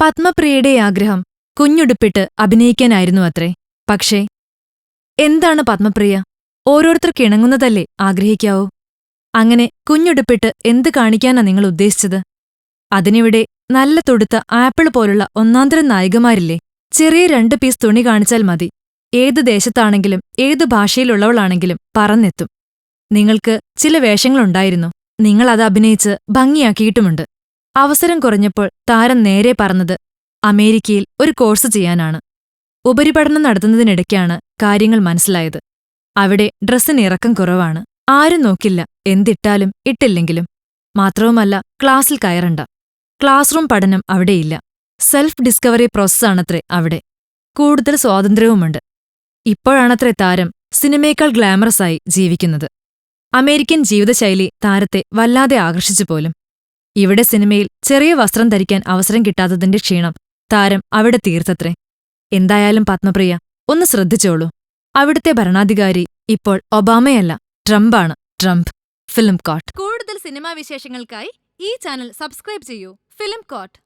പത്മപ്രിയയുടെ ആഗ്രഹം കുഞ്ഞുടുപ്പിട്ട് അഭിനയിക്കാനായിരുന്നു അത്രേ. പക്ഷേ എന്താണ് പത്മപ്രിയ? ഓരോരുത്തർക്ക് കിണങ്ങുന്നതല്ലേ ആഗ്രഹിക്കാവൂ? അങ്ങനെ കുഞ്ഞുടുപ്പിട്ട് എന്ത് കാണിക്കാനാ നിങ്ങൾ ഉദ്ദേശിച്ചത്? അതിനിവിടെ നല്ല തൊടുത്ത ആപ്പിൾ പോലുള്ള ഒന്നാന്തരം നായികമാരില്ലേ? ചെറിയ രണ്ട് പീസ് തുണി കാണിച്ചാൽ മതി. ഏത് ദേശത്താണെങ്കിലും ഏത് ഭാഷയിലുള്ളവളാണെങ്കിലും പറന്നെത്തും. നിങ്ങൾക്ക് ചില വേഷങ്ങളുണ്ടായിരുന്നു. നിങ്ങളത് അഭിനയിച്ച് ഭംഗിയാക്കിയിട്ടുമുണ്ട്. അവസരം കുറഞ്ഞപ്പോൾ താരം നേരെ പറഞ്ഞത് അമേരിക്കയിൽ ഒരു കോഴ്സ് ചെയ്യാനാണ്. ഉപരിപഠനം നടത്തുന്നതിനിടയ്ക്കാണ് കാര്യങ്ങൾ മനസ്സിലായത്. അവിടെ ഡ്രസ്സിന് ഇറക്കം കുറവാണ്. ആരും നോക്കില്ല. എന്തിട്ടാലും ഇട്ടില്ലെങ്കിലും. മാത്രവുമല്ല ക്ലാസ്സിൽ കയറണ്ട. ക്ലാസ് റൂം പഠനം അവിടെയില്ല. സെൽഫ് ഡിസ്കവറി പ്രോസസ്സാണത്രേ അവിടെ. കൂടുതൽ സ്വാതന്ത്ര്യവുമുണ്ട്. ഇപ്പോഴാണത്രേ താരം സിനിമയേക്കാൾ ഗ്ലാമറസായി ജീവിക്കുന്നത്. അമേരിക്കൻ ജീവിതശൈലി താരത്തെ വല്ലാതെ ആകർഷിച്ചു പോലും. ഇവിടെ സിനിമയിൽ ചെറിയ വസ്ത്രം ധരിക്കാൻ അവസരം കിട്ടാത്തതിന്റെ ക്ഷീണം താരം അവിടെ തീർത്തത്രേ. എന്തായാലും പത്മപ്രിയ ഒന്ന് ശ്രദ്ധിച്ചോളൂ. അവിടുത്തെ ഭരണാധികാരി ഇപ്പോൾ ഒബാമയല്ല ട്രംപാണ് ട്രംപ് ഫിലിം കോട്ട്. കൂടുതൽ സിനിമാ വിശേഷങ്ങൾക്കായി ഈ ചാനൽ സബ്സ്ക്രൈബ് ചെയ്യൂ ഫിലിം കോട്ട്.